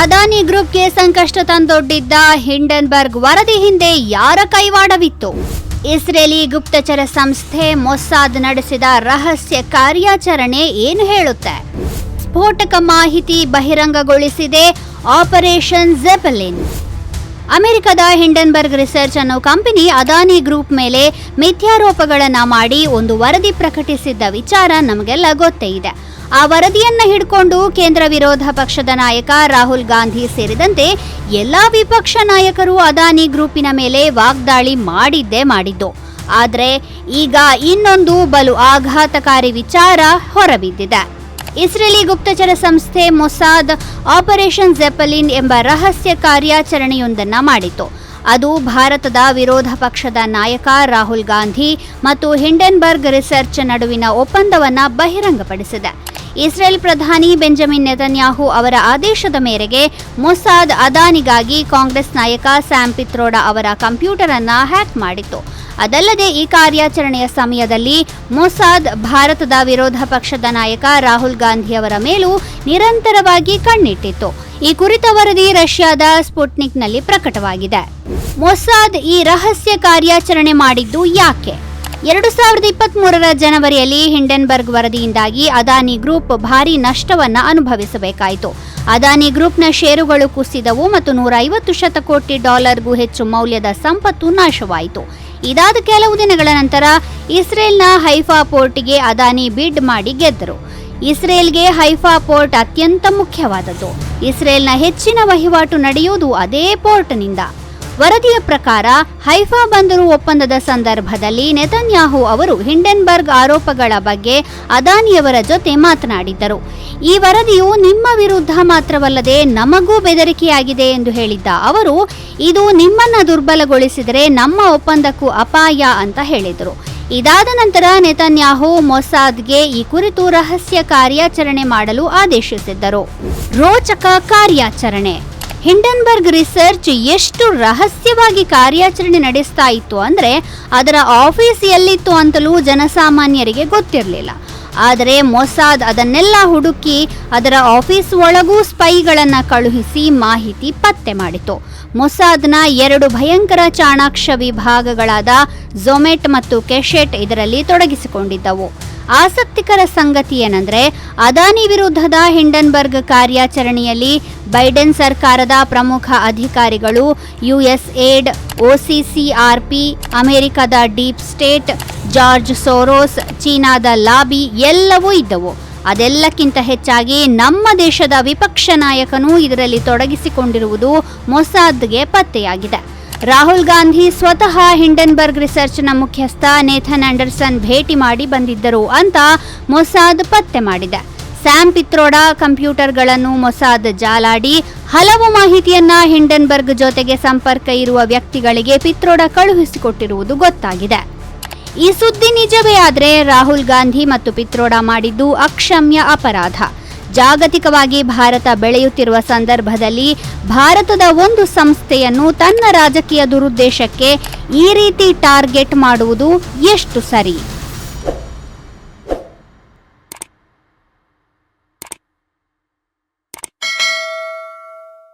ಅದಾನಿ ಗ್ರೂಪ್ಗೆ ಸಂಕಷ್ಟ ತಂದೊಡ್ಡಿದ್ದ ಹಿಂಡನ್ಬರ್ಗ್ ವರದಿ ಹಿಂದೆ ಯಾರ ಕೈವಾಡವಿತ್ತು? ಇಸ್ರೇಲಿ ಗುಪ್ತಚರ ಸಂಸ್ಥೆ ಮೊಸ್ಸಾದ್ ನಡೆಸಿದ ರಹಸ್ಯ ಕಾರ್ಯಾಚರಣೆ ಏನು ಹೇಳುತ್ತೆ? ಸ್ಫೋಟಕ ಮಾಹಿತಿ ಬಹಿರಂಗಗೊಳಿಸಿದೆ ಆಪರೇಷನ್ ಜೆಪಲಿನ್ ಅಮೆರಿಕದ ಹಿಂಡನ್ಬರ್ಗ್ ರಿಸರ್ಚ್ ಅನ್ನೋ ಕಂಪನಿ ಅದಾನಿ ಗ್ರೂಪ್ ಮೇಲೆ ಮಿಥ್ಯಾರೋಪಗಳನ್ನು ಮಾಡಿ ಒಂದು ವರದಿ ಪ್ರಕಟಿಸಿದ್ದ ವಿಚಾರ ನಮಗೆಲ್ಲ ಗೊತ್ತೇ ಇದೆ. ಆ ವರದಿಯನ್ನ ಹಿಡ್ಕೊಂಡು ಕೇಂದ್ರ ವಿರೋಧ ಪಕ್ಷದ ನಾಯಕ ರಾಹುಲ್ ಗಾಂಧಿ ಸೇರಿದಂತೆ ಎಲ್ಲಾ ವಿಪಕ್ಷ ನಾಯಕರು ಅದಾನಿ ಗ್ರೂಪಿನ ಮೇಲೆ ವಾಗ್ದಾಳಿ ಮಾಡಿದ್ದೇ ಮಾಡಿದ್ದು. ಆದರೆ ಈಗ ಇನ್ನೊಂದು ಬಲು ಆಘಾತಕಾರಿ ವಿಚಾರ ಹೊರಬಿದ್ದಿದೆ. ಇಸ್ರೇಲಿ ಗುಪ್ತಚರ ಸಂಸ್ಥೆ ಮೊಸಾದ್ ಆಪರೇಷನ್ ಜೆಪಲಿನ್ ಎಂಬ ರಹಸ್ಯ ಕಾರ್ಯಾಚರಣೆಯೊಂದನ್ನ ಮಾಡಿತು ಅದು ಭಾರತದ ವಿರೋಧ ಪಕ್ಷದ ನಾಯಕ ರಾಹುಲ್ ಗಾಂಧಿ ಮತ್ತು ಹಿಂಡೆನ್ಬರ್ಗ್ ರಿಸರ್ಚ್ ನಡುವಿನ ಒಪ್ಪಂದವನ್ನು ಬಹಿರಂಗಪಡಿಸಿದೆ. ಇಸ್ರೇಲ್ ಪ್ರಧಾನಿ ಬೆಂಜಮಿನ್ ನೆತನ್ಯಾಹು ಅವರ ಆದೇಶದ ಮೇರೆಗೆ ಮೊಸಾದ್ ಅದಾನಿಗಾಗಿ ಕಾಂಗ್ರೆಸ್ ನಾಯಕ ಸ್ಯಾಮ್ ಪಿತ್ರೋಡ ಅವರ ಕಂಪ್ಯೂಟರ್ ಅನ್ನು ಹ್ಯಾಕ್ ಮಾಡಿತ್ತು. ಅದಲ್ಲದೆ ಈ ಕಾರ್ಯಾಚರಣೆಯ ಸಮಯದಲ್ಲಿ ಮೊಸಾದ್ ಭಾರತದ ವಿರೋಧ ಪಕ್ಷದ ನಾಯಕ ರಾಹುಲ್ ಗಾಂಧಿ ಅವರ ಮೇಲೂ ನಿರಂತರವಾಗಿ ಕಣ್ಣಿಟ್ಟಿತ್ತು. ಈ ಕುರಿತ ವರದಿ ರಷ್ಯಾದ ಸ್ಪುಟ್ನಿಕ್ನಲ್ಲಿ ಪ್ರಕಟವಾಗಿದೆ. ಮೊಸಾದ್ ಈ ರಹಸ್ಯ ಕಾರ್ಯಾಚರಣೆ ಮಾಡಿದ್ದು ಯಾಕೆ? ಎರಡು ಸಾವಿರದ ಇಪ್ಪತ್ತ್ ಮೂರರ ಜನವರಿಯಲ್ಲಿ ಹಿಂಡೆನ್ಬರ್ಗ್ ವರದಿಯಿಂದಾಗಿ ಅದಾನಿ ಗ್ರೂಪ್ ಭಾರಿ ನಷ್ಟವನ್ನ ಅನುಭವಿಸಬೇಕಾಯಿತು. ಅದಾನಿ ಗ್ರೂಪ್ನ ಷೇರುಗಳು ಕುಸಿದವು ಮತ್ತು ನೂರ ಐವತ್ತು ಶತಕೋಟಿ ಡಾಲರ್ಗೂ ಹೆಚ್ಚು ಮೌಲ್ಯದ ಸಂಪತ್ತು ನಾಶವಾಯಿತು. ಇದಾದ ಕೆಲವು ದಿನಗಳ ನಂತರ ಇಸ್ರೇಲ್ನ ಹೈಫಾ ಪೋರ್ಟ್ಗೆ ಅದಾನಿ ಬಿಡ್ ಮಾಡಿ ಗೆದ್ದರು. ಇಸ್ರೇಲ್ಗೆ ಹೈಫಾ ಪೋರ್ಟ್ ಅತ್ಯಂತ ಮುಖ್ಯವಾದದ್ದು. ಇಸ್ರೇಲ್ನ ಹೆಚ್ಚಿನ ವಹಿವಾಟು ನಡೆಯುವುದು ಅದೇ ಪೋರ್ಟ್ನಿಂದ. ವರದಿಯ ಪ್ರಕಾರ ಹೈಫಾ ಬಂದರು ಒಪ್ಪಂದದ ಸಂದರ್ಭದಲ್ಲಿ ನೆತನ್ಯಾಹು ಅವರು ಹಿಂಡೆನ್ಬರ್ಗ್ ಆರೋಪಗಳ ಬಗ್ಗೆ ಅದಾನಿಯವರ ಜೊತೆ ಮಾತನಾಡಿದ್ದರು. ಈ ವರದಿಯು ನಿಮ್ಮ ವಿರುದ್ಧ ಮಾತ್ರವಲ್ಲದೆ ನಮಗೂ ಬೆದರಿಕೆಯಾಗಿದೆ ಎಂದು ಹೇಳಿದ್ದ ಅವರು, ಇದು ನಿಮ್ಮನ್ನ ದುರ್ಬಲಗೊಳಿಸಿದರೆ ನಮ್ಮ ಒಪ್ಪಂದಕ್ಕೂ ಅಪಾಯ ಅಂತ ಹೇಳಿದರು. ಇದಾದ ನಂತರ ನೆತನ್ಯಾಹು ಮೊಸಾದ್ಗೆ ಈ ಕುರಿತು ರಹಸ್ಯ ಕಾರ್ಯಾಚರಣೆ ಮಾಡಲು ಆದೇಶಿಸಿದ್ದರು. ರೋಚಕ ಕಾರ್ಯಾಚರಣೆ. ಹಿಂಡನ್ಬರ್ಗ್ ರಿಸರ್ಚ್ ಎಷ್ಟು ರಹಸ್ಯವಾಗಿ ಕಾರ್ಯಾಚರಣೆ ನಡೆಸ್ತಾ ಇತ್ತು ಅಂದರೆ ಅದರ ಆಫೀಸ್ ಎಲ್ಲಿತ್ತು ಅಂತಲೂ ಜನಸಾಮಾನ್ಯರಿಗೆ ಗೊತ್ತಿರಲಿಲ್ಲ. ಆದರೆ ಮೊಸಾದ್ ಅದನ್ನೆಲ್ಲ ಹುಡುಕಿ ಅದರ ಆಫೀಸ್ ಒಳಗೂ ಸ್ಪೈಗಳನ್ನು ಕಳುಹಿಸಿ ಮಾಹಿತಿ ಪತ್ತೆ ಮಾಡಿತು. ಮೊಸಾದ್ನ ಎರಡು ಭಯಂಕರ ಚಾಣಾಕ್ಷ ವಿಭಾಗಗಳಾದ ಝೊಮೆಟ್ ಮತ್ತು ಕೆಶೆಟ್ ಇದರಲ್ಲಿ ತೊಡಗಿಸಿಕೊಂಡಿದ್ದವು. ಆಸಕ್ತಿಕರ ಸಂಗತಿ ಏನಂದ್ರೆ, ಅದಾನಿ ವಿರುದ್ಧದ ಹಿಂಡನ್ಬರ್ಗ್ ಕಾರ್ಯಾಚರಣೆಯಲ್ಲಿ ಬೈಡೆನ್ ಸರ್ಕಾರದ ಪ್ರಮುಖ ಅಧಿಕಾರಿಗಳು ಯುಎಸ್ ಏಡ್ ಒಸಿಸಿಆರ್ಪಿ ಅಮೆರಿಕದ ಡೀಪ್ ಸ್ಟೇಟ್, ಜಾರ್ಜ್ ಸೋರೋಸ್, ಚೀನಾದ ಲಾಬಿ ಎಲ್ಲವೂ ಇದ್ದವು. ಅದೆಲ್ಲಕ್ಕಿಂತ ಹೆಚ್ಚಾಗಿ ನಮ್ಮ ದೇಶದ ವಿಪಕ್ಷ ನಾಯಕನೂ ಇದರಲ್ಲಿ ತೊಡಗಿಸಿಕೊಂಡಿರುವುದು ಮೊಸಾದ್ಗೆ ಪತ್ತೆಯಾಗಿದೆ. ರಾಹುಲ್ ಗಾಂಧಿ ಸ್ವತಃ ಹಿಂಡನ್ಬರ್ಗ್ ರಿಸರ್ಚ್ನ ಮುಖ್ಯಸ್ಥ ನೇಥನ್ ಆಂಡರ್ಸನ್ ಭೇಟಿ ಮಾಡಿ ಬಂದಿದ್ದರು ಅಂತ ಮೊಸಾದ್ ಪತ್ತೆ ಮಾಡಿದೆ. ಸ್ಯಾಮ್ ಪಿತ್ರೋಡಾ ಕಂಪ್ಯೂಟರ್ಗಳನ್ನು ಮೊಸಾದ್ ಜಾಲಾಡಿ, ಹಲವು ಮಾಹಿತಿಯನ್ನ ಹಿಂಡನ್ಬರ್ಗ್ ಜೊತೆಗೆ ಸಂಪರ್ಕ ಇರುವ ವ್ಯಕ್ತಿಗಳಿಗೆ ಪಿತ್ರೋಡಾ ಕಳುಹಿಸಿಕೊಟ್ಟಿರುವುದು ಗೊತ್ತಾಗಿದೆ. ಈ ಸುದ್ದಿ ನಿಜವೇ ಆದರೆ ರಾಹುಲ್ ಗಾಂಧಿ ಮತ್ತು ಪಿತ್ರೋಡಾ ಮಾಡಿದ್ದು ಅಕ್ಷಮ್ಯ ಅಪರಾಧ. ಜಾಗತಿಕವಾಗಿ ಭಾರತ ಬೆಳೆಯುತ್ತಿರುವ ಸಂದರ್ಭದಲ್ಲಿ ಭಾರತದ ಒಂದು ಸಂಸ್ಥೆಯನ್ನು ತನ್ನ ರಾಜಕೀಯ ದುರುದ್ದೇಶಕ್ಕೆ ಈ ರೀತಿ ಟಾರ್ಗೆಟ್ ಮಾಡುವುದು ಎಷ್ಟು ಸರಿ?